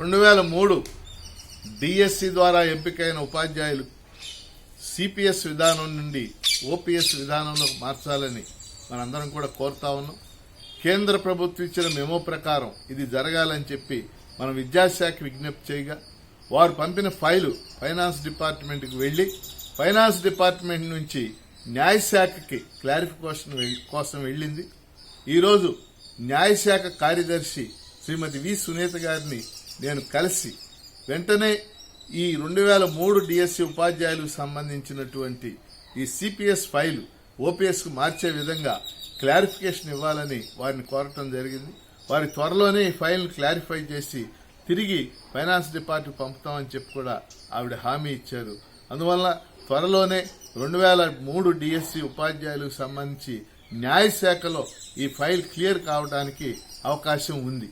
రెండు వేల మూడు డిఎస్సి ద్వారా ఎంపికైన ఉపాధ్యాయులు సిపిఎస్ విధానం నుండి ఓపీఎస్ విధానంలో మార్చాలని మనందరం కూడా కోరుతా ఉన్నాం. కేంద్ర ప్రభుత్వం ఇచ్చిన మెమో ప్రకారం ఇది జరగాలని చెప్పి మన విద్యాశాఖ విజ్ఞప్తి చేయగా వారు పంపిన ఫైలు ఫైనాన్స్ డిపార్ట్మెంట్కి వెళ్ళి ఫైనాన్స్ డిపార్ట్మెంట్ నుంచి న్యాయశాఖకి క్లారిఫికేషన్ కోసం వెళ్ళింది. ఈరోజు న్యాయశాఖ కార్యదర్శి శ్రీమతి వి సునీత గారిని నేను కలిసి వెంటనే ఈ రెండు వేల మూడు డిఎస్సి ఉపాధ్యాయులకు సంబంధించినటువంటి ఈ సిపిఎస్ ఫైలు ఓపీఎస్కు మార్చే విధంగా క్లారిఫికేషన్ ఇవ్వాలని వారిని కోరటం జరిగింది. వారి త్వరలోనే ఈ ఫైల్ను క్లారిఫై చేసి తిరిగి ఫైనాన్స్ డిపార్ట్మెంట్ పంపుతామని చెప్పి కూడా ఆవిడ హామీ ఇచ్చారు. అందువల్ల త్వరలోనే రెండు వేల మూడు డిఎస్సి ఉపాధ్యాయులకు సంబంధించి న్యాయశాఖలో ఈ ఫైల్ క్లియర్ కావడానికి అవకాశం ఉంది.